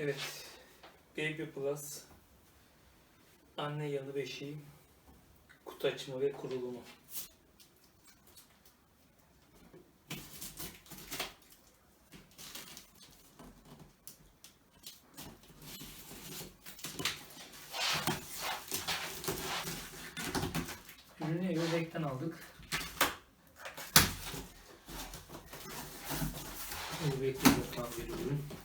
Evet. Baby Plus anne yanı beşiği kutu açımı ve kurulumu. Ürünü Evelek'ten aldık. Yapılan bir ürün.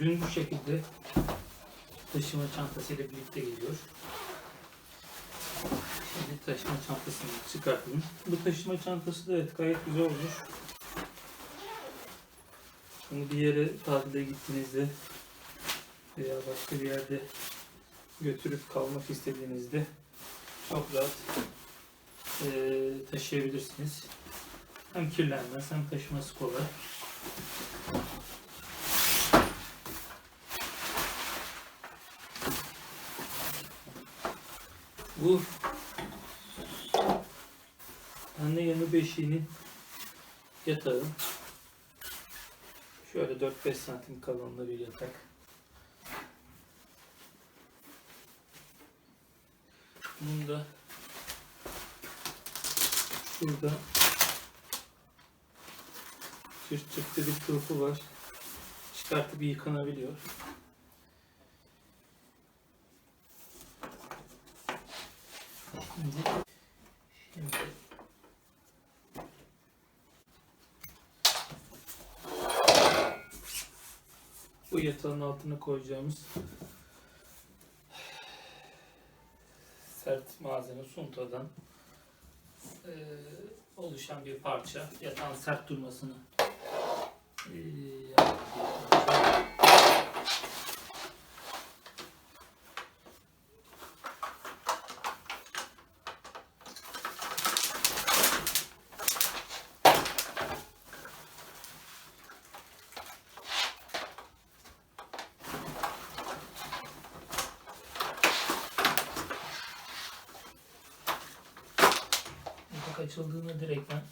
Ürün bu şekilde taşıma çantasıyla birlikte geliyor. Şimdi taşıma çantasını çıkartalım. Bu taşıma çantası da evet gayet güzel olmuş. Bunu bir yere tatile gittiğinizde veya başka bir yerde götürüp kalmak istediğinizde çok rahat eee, taşıyabilirsiniz. Hem kirlenmez hem taşıması kolay. Bu anne yanı beşiğinin yatağı. Şöyle 4-5 santim kalınlığı bir yatak. Bunun da şurada çırt çıktı bir kılıfı var. Çıkartıp yıkanabiliyor. Şimdi, şimdi bu yatağın altına koyacağımız sert malzeme suntadan eee, oluşan bir parça. Yatağın sert durmasını eee, açıldığında direkt ben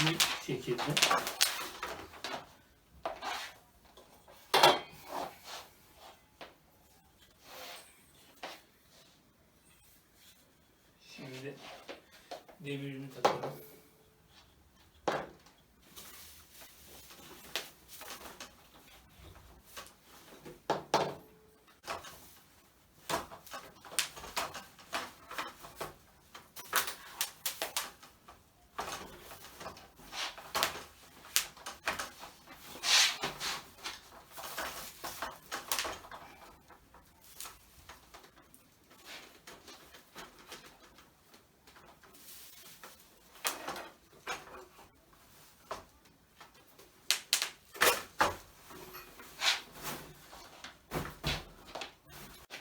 bir şekilde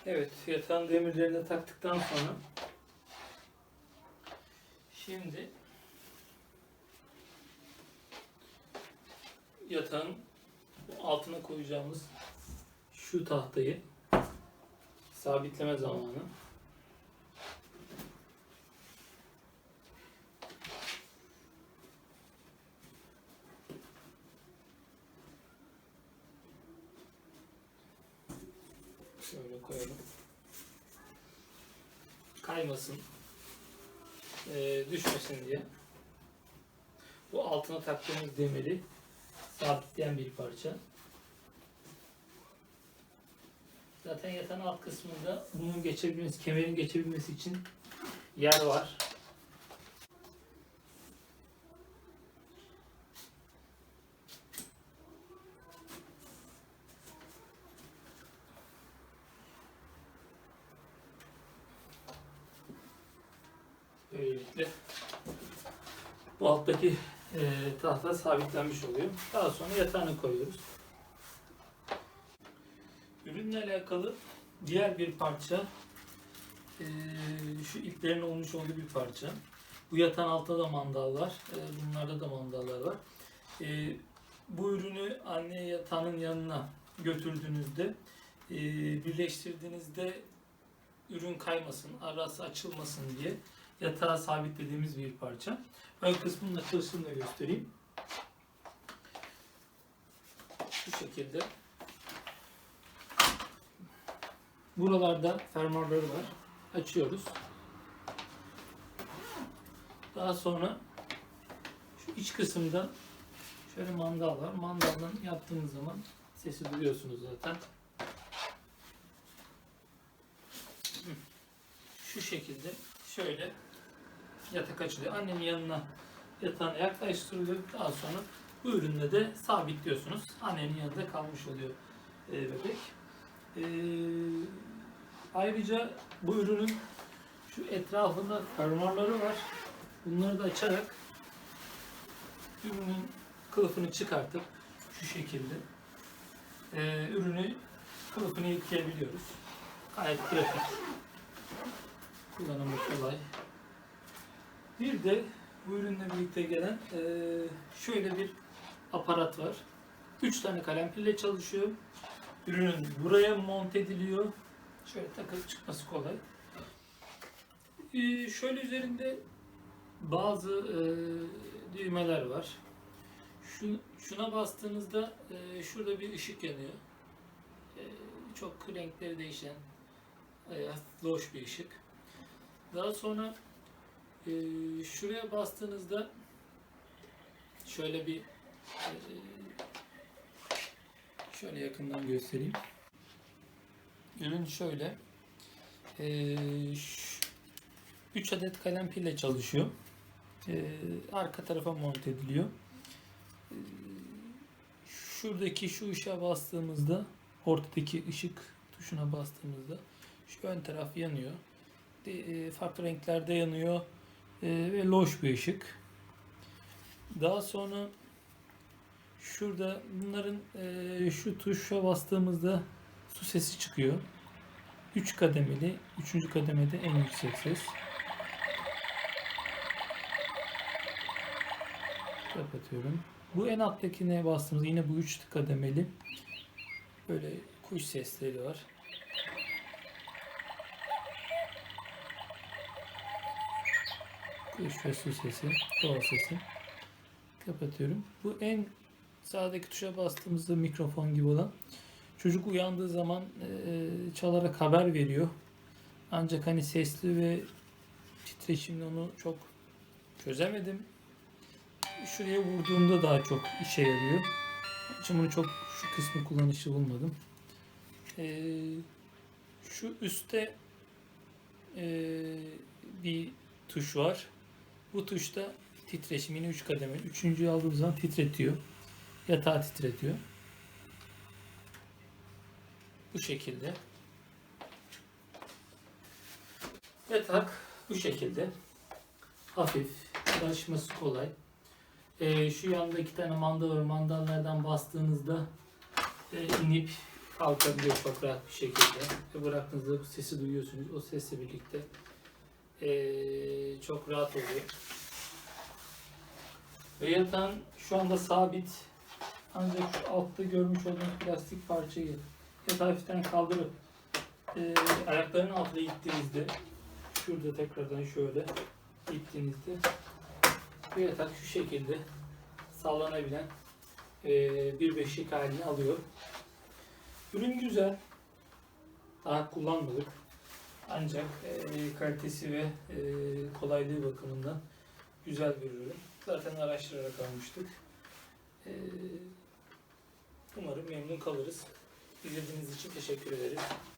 Evet, yatağın demirlerini de taktıktan sonra şimdi yatağın altına koyacağımız şu tahtayı sabitleme zamanı. Şöyle koyalım. Kaymasın. eee, düşmesin diye. Bu altına taktığımız demiri sabitleyen bir parça. Zaten yatağın alt kısmında bunun geçebilmesi, kemerin geçebilmesi için yer var. Bu alttaki e, tahta sabitlenmiş oluyor. Daha sonra yatağını koyuyoruz. Ürünle alakalı diğer bir parça e, şu iplerin olmuş olduğu bir parça. Bu yatağın altta da mandallar, e, bunlarda da mandallar var. E, bu ürünü anne yatağının yanına götürdüğünüzde e, birleştirdiğinizde ürün kaymasın, arası açılmasın diye yatağa sabitlediğimiz bir parça. Ön kısmının açılışını da göstereyim. Şu şekilde. Buralarda fermuarları var. Açıyoruz. Daha sonra şu iç kısımda şöyle mandal var. Mandaldan yaptığınız zaman sesi duyuyorsunuz zaten. Şu şekilde şöyle yatak açılıyor. Annenin yanına yatağına yaklaştırılıyor. Daha sonra bu ürünle de sabitliyorsunuz. Annenin yanında kalmış oluyor e, bebek. E, ayrıca bu ürünün şu etrafında fermuarları var. Bunları da açarak ürünün kılıfını çıkartıp şu şekilde e, ürünü kılıfını yıkayabiliyoruz. Gayet pratik. Kullanımı kolay. Bir de bu ürünle birlikte gelen e, şöyle bir aparat var. 3 tane kalem pille çalışıyor. Ürünün buraya monte ediliyor. Şöyle takıp çıkması kolay. E, şöyle üzerinde bazı e, düğmeler var. Şu, şuna bastığınızda e, şurada bir ışık yanıyor. E, çok renkleri değişen, e, loş bir ışık. Daha sonra e, şuraya bastığınızda şöyle bir e, şöyle yakından göstereyim. Ürün şöyle. E, 3 adet kalem pille çalışıyor. E, arka tarafa monte ediliyor. E, şuradaki şu ışığa bastığımızda ortadaki ışık tuşuna bastığımızda şu ön taraf yanıyor. E, farklı renklerde yanıyor ve loş bir ışık. Daha sonra şurada bunların e, şu tuşa bastığımızda su sesi çıkıyor. 3 kademeli, 3. kademede en yüksek ses. Kapatıyorum. Bu en alttakine bastığımız yine bu 3 kademeli. Böyle kuş sesleri var. Kuş su sesi, doğa sesi. Kapatıyorum. Bu en sağdaki tuşa bastığımızda mikrofon gibi olan çocuk uyandığı zaman e, çalarak haber veriyor. Ancak hani sesli ve titreşimli onu çok çözemedim. Şuraya vurduğumda daha çok işe yarıyor. İçin bunu çok şu kısmı kullanışlı bulmadım. E, şu üstte e, bir tuş var. Bu tuşta titreşimini 3 kademe. Üçüncüyü aldığım zaman titretiyor. Yatağı titretiyor. Bu şekilde. Yatak bu şekilde. Hafif. Taşıması kolay. Ee, şu yanda iki tane mandal var. Mandallardan bastığınızda e, inip kalkabiliyor çok rahat bir şekilde. Ve bıraktığınızda bu sesi duyuyorsunuz. O sesle birlikte e, çok rahat oluyor. Ve yatağın şu anda sabit. Ancak şu altta görmüş olduğunuz plastik parçayı yatağı hafiften kaldırıp e, ayaklarının altına ittiğinizde şurada tekrardan şöyle ittiğinizde bu yatak şu şekilde sallanabilen e, bir beşik halini alıyor. Ürün güzel. Daha kullanmadık. Ancak e, kalitesi ve e, kolaylığı bakımından güzel bir ürün. Zaten araştırarak almıştık. E, umarım memnun kalırız. İzlediğiniz için teşekkür ederiz.